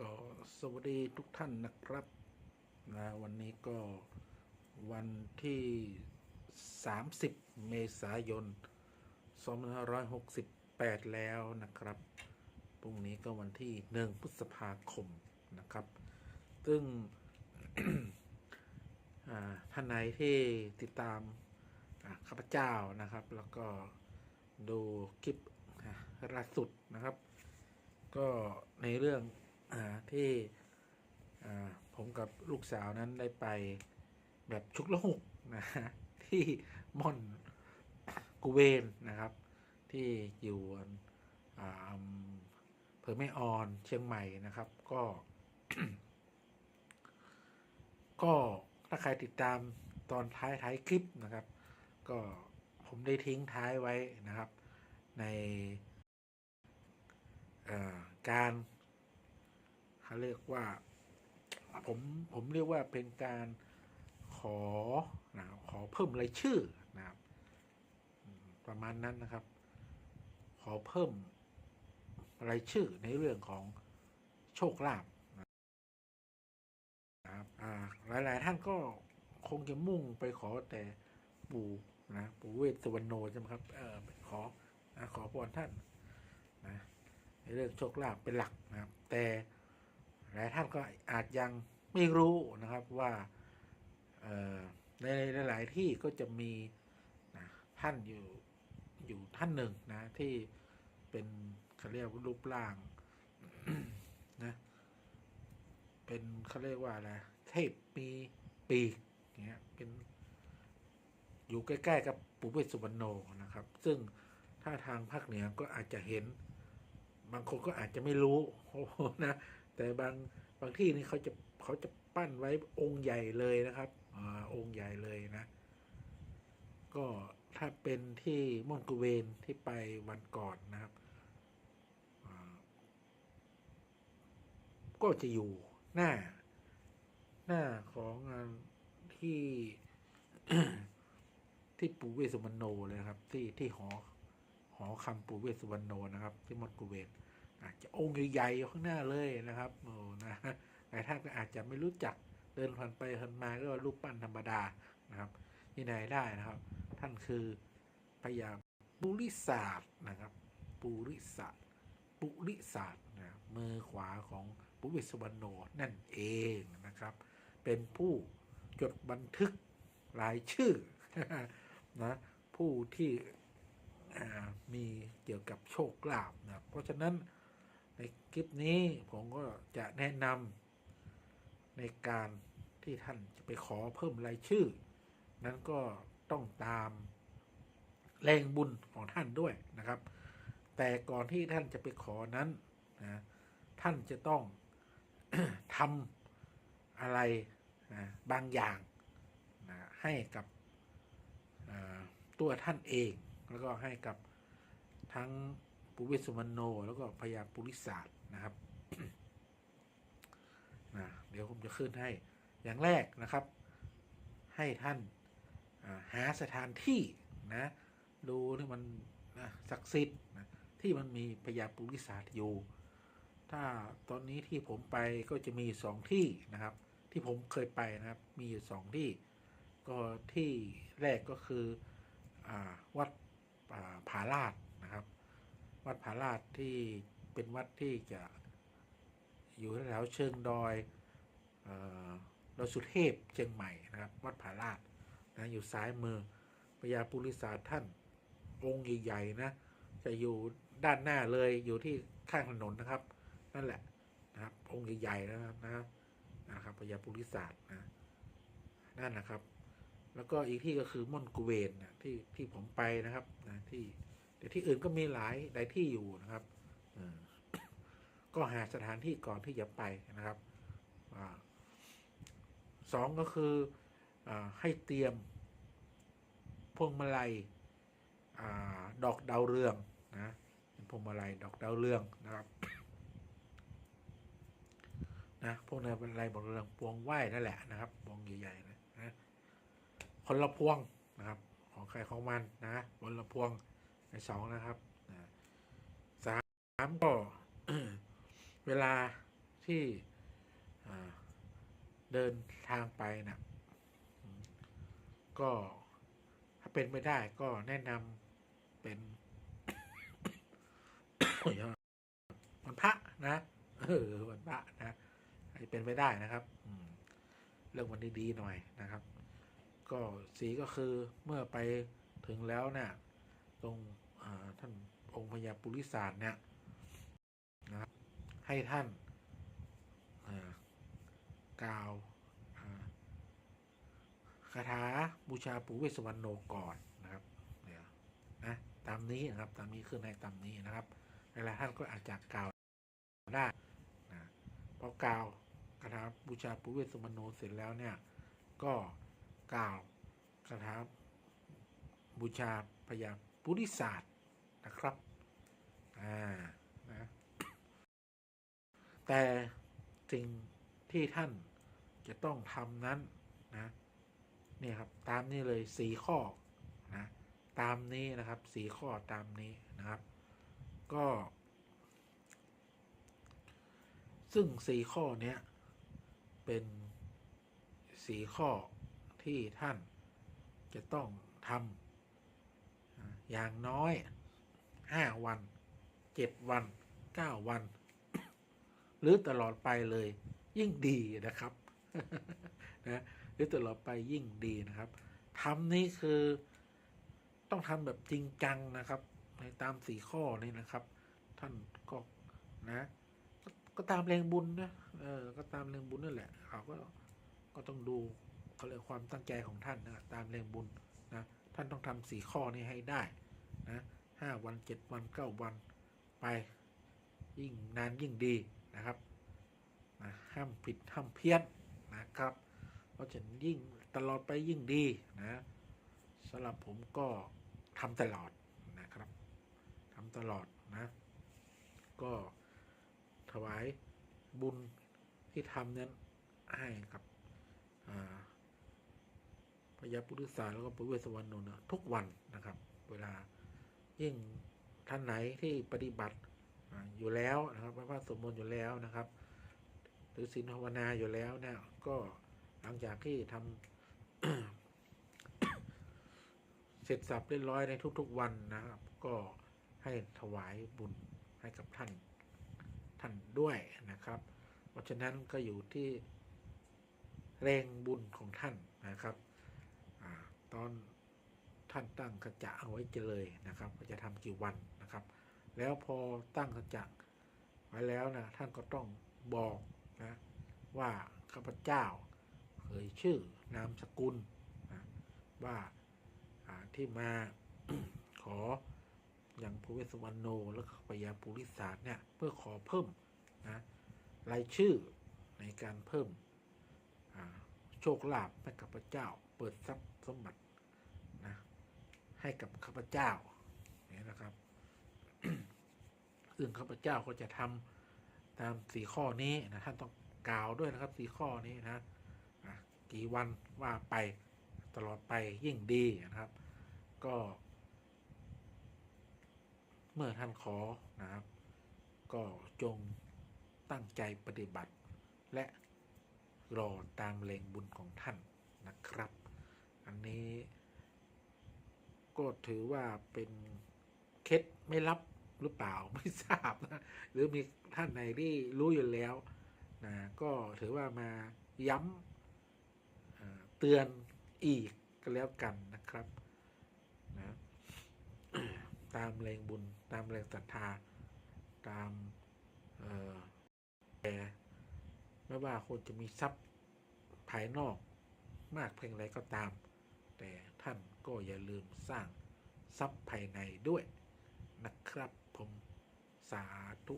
ก็สวัสดีทุกท่านนะครับนะวันนี้ก็วันที่ 30 เมษายน 2568 แล้วนะครับพรุ่งนี้ก็วันที่ 1 พฤษภาคมนะครับ ซึ่งท่านไหนที่ติดตามข้าพเจ้านะครับ แล้วก็ดูคลิปล่าสุดนะครับ ก็ในเรื่อง ที่ผมกับลูกสาวนั้นได้ไปแบบชุกละหุกนะฮะที่ม่อนกูเวนนะครับ ที่อยู่อ่าอำเภอแม่ออนเชียงใหม่นะครับ ก็ ก็ถ้าใครติดตามตอนท้ายท้ายคลิปนะครับ ก็ผมได้ทิ้งท้ายไว้นะครับ ในการ เขาเรียกว่าผมผมเรียกว่าเป็นการขอนะขอเพิ่มรายชื่อนะครับประมาณนั้นนะครับ ขอเพิ่มรายชื่อในเรื่องของโชคลาภนะครับอ่าหลาย ๆ ท่านก็คงจะมุ่งไปขอแต่ปู่นะปู่เวสสุวรรณโนใช่ไหมครับเออขอนะขอพรท่านนะในเรื่องโชคลาภเป็นหลักนะครับ แต่ หลายท่านก็อาจยังไม่รู้นะครับว่าในหลาย ๆ ที่ก็จะมีนะท่านอยู่อยู่ท่านหนึ่งนะที่เป็นเขาเรียกว่ารูปร่างนะเป็นเขาเรียกว่าอะไรเทพมีปีกอย่างเงี้ยเป็นอยู่ใกล้ ๆ กับปู่เวสสุวรรณโนนะครับ ซึ่งถ้าทางภาคเหนือก็อาจจะเห็น บางคนก็อาจจะไม่รู้นะ แต่บางบางที่นี่เขาจะเขาจะปั้นไว้องค์ใหญ่เลยนะครับอาองค์ใหญ่เลยนะ ก็ถ้าเป็นที่มอนกุเวนที่ไปวันก่อนนะครับ ก็จะอยู่หน้า หน้าของงานที่ที่ปูเวสุวรรณโนเลยครับ ที่ที่หอหอคำปูเวสสุวรรณโนนะครับ ที่มอนกุเวน อาจจะองค์ใหญ่ๆอยู่ข้างหน้าเลยนะครับโอ้นะหลายท่านก็อาจจะไม่รู้จักเดินผ่านไปผ่านมาก็รูปปั้นธรรมดานะครับที่ไหนได้นะครับ ท่านคือพญาปุริศาสตร์นะครับปุริศาสตร์ปุริศาสตร์นะมือขวาของปู่เวสสุวรรณโนนั่นเองนะครับ เป็นผู้จดบันทึกรายชื่อนะผู้ที่มีเกี่ยวกับโชคลาภนะเพราะฉะนั้น คลิปนี้ผมก็จะแนะนำในการที่ท่านจะไปขอเพิ่มรายชื่อ นั้นก็ต้องตามแรงบุญของท่านด้วยนะครับ แต่ก่อนที่ท่านจะไปขอนั้นนะท่านจะต้องทำอะไรนะบางอย่างนะให้กับตัวท่านเอง แล้วก็ให้กับทั้งปุเวสสุวรรณโน แล้วก็พญาปุริศาสตร์ นะครับนะเดี๋ยวผมจะขึ้นให้อย่างแรกนะครับ ให้ท่านหาสถานที่นะดูที่มันนะศักดิ์สิทธิ์นะที่มันมีพญาปุริศาสตร์อยู่ ถ้าตอนนี้ที่ผมไปก็จะมีสองที่นะครับ ที่ผมเคยไปนะครับ มีอยู่สองที่ ก็ที่แรกก็คืออวัดอ่าผาลาดนะครับ วัดผาลาดที่ เป็นวัดที่จะอยู่แถวเชิงดอยเอ่อดอยสุเทพเชียงใหม่นะครับ วัดผาลาดนะอยู่ซ้ายมือพญาปุริศาสตร์ท่านองค์ใหญ่ๆนะจะอยู่ด้านหน้าเลยอยู่ที่ข้างถนนนะครับ นั่นแหละนะครับ องค์ใหญ่ๆนะครับนะนะครับพญาปุริศาสตร์นะนั่นนะครับ แล้วก็อีกที่ก็คือม่อนกุเวนนะที่ที่ผมไปนะครับนะที่แต่ที่อื่นก็มีหลายหลายที่อยู่นะครับ ก็หาสถานที่ก่อนที่จะไปนะครับอสองก็คืออให้เตรียมพวงมาลัยอดอกดาวเรืองนะพวงมาลัยดอกดาวเรืองนะครับนะพวกนั้นเป็นอะไรบอกเรื่องพวงไหว้นั่นแหละนะครับพวงใหญ่ๆนะนะคนละพวงนะครับ ของใครของมันนะคนละพวงในสองนะครับามก็เวลาที่เดินทางไปนะก็ถ้าเป็นไม่ได้ก็แนะนำเป็นวันพระนะเออวันพระนะให้เป็นไปได้นะครับเรื่องวันดีๆหน่อยนะครับ ก็สีก็คือเมื่อไปถึงแล้วเนี่ยตรงท่านองค์พญาปุริสารเนี่ย นะครับให้ท่านกล่าวคาถาบูชาปู่เวสสวรรณโนก่อนนะครับเดี๋ยวนะตามนี้นะครับตามนี้ขึ้นในตามนี้นะครับเวลาท่านก็อาจจะกล่าวได้นะพอกล่าวคาถาบูชาปู่เวสสวรรณโนเสร็จแล้วเนี่ยก็กล่าวคาถาบูชาพญาปุริศาสตร์นะครับอ่า แต่สิ่งที่ท่านจะต้องทำนั้นนะเนี่ยครับตามนี้เลยสีข้อนะตามนี้นะครับสีข้อตามนี้นะครับ ก็ ซึ่งสีข้อเนี้ยเป็นสีข้อที่ท่านจะต้องทำอ่าอย่างน้อยห้าวันเจ็ดวันเก้าวัน หรือตลอดไปเลย ยิ่งดีนะครับนะหรือตลอดไปยิ่งดีนะครับทำนี่คือต้องทำแบบจริงจังนะครับในตามสี่ข้อนี้นะครับ ท่านก็นะก็ก็ตามแรงบุญนะเออก็ตามแรงบุญนั่นแหละเขาก็ก็ต้องดูเขาเรียกความตั้งใจของท่านนะตามแรงบุญนะท่านต้องทำสี่ข้อนี้ให้ได้นะห้าวันเจ็ดวันเก้าวันไป ยิ่งนานยิ่งดี นะครับนะห้ามผิดห้ามเพี้ยนนะครับเพราะฉะนั้นยิ่งตลอดไปยิ่งดีนะสำหรับผมก็ทำตลอดนะครับทำตลอดนะก็ถวายบุญที่ทำนั้นให้กับพระยาพุทธศาสแล้วก็พระเวสสวรรณนนะทุกวันนะครับ เวลายิ่งท่านไหนที่ปฏิบัติ อยู่แล้วนะครับพระพาสวดมนต์อยู่แล้วนะครับ หรือศีลภาวนาอยู่แล้วเนี่ยก็หลังจากที่ทำเสร็จสับเรียบร้อยในทุก ๆ วันนะครับ ก็ให้ถวายบุญให้กับท่านท่านด้วยนะครับ เพราะฉะนั้นก็อยู่ที่แรงบุญของท่านนะครับอตอนท่านตั้งขจะเอาไว้เจเลยนะครับว่าจะทำกี่วันนะครับ แล้วพอตั้งขจะไว้แล้วนะท่านก็ต้องบอกนะว่าข้าพเจ้าเอ่ยชื่อนามสกุลนะว่าที่มาขออย่างพระเวสสวรรณโนแล้วก็ปยาปุริศาสเนี่ยเพื่อขอเพิ่มนะรายชื่อในการเพิ่มโชคลาภให้กับพระเจ้า เปิดทรัพย์สมบัตินะให้กับข้าพเจ้าเนี่ยนะครับ ซึ่งข้าพเจ้าก็จะทำตามสี่ข้อนี้นะท่านต้องกล่าวด้วยนะครับสี่ข้อนี้นะกี่วันว่าไปตลอดไปยิ่งดีนะครับ ก็ เมื่อท่านขอนะครับ ก็จงตั้งใจปฏิบัติ และรอตามแรงบุญของท่านนะครับ อันนี้ ก็ถือว่าเป็นเคล็ดไม่ลับ หรือเปล่าไม่ทราบนะหรือมีท่านไหนที่รู้อยู่แล้วนะก็ถือว่ามาย้ำเตือนอีกก็แล้วกันนะครับนะตามแรงบุญตามแรงศรัทธาตามแต่ไม่ว่าคนจะมีทรัพย์ภายนอกมากเพียงไรก็ตาม แต่ท่านก็อย่าลืมสร้างทรัพย์ภายในด้วยนะครับ สาธุ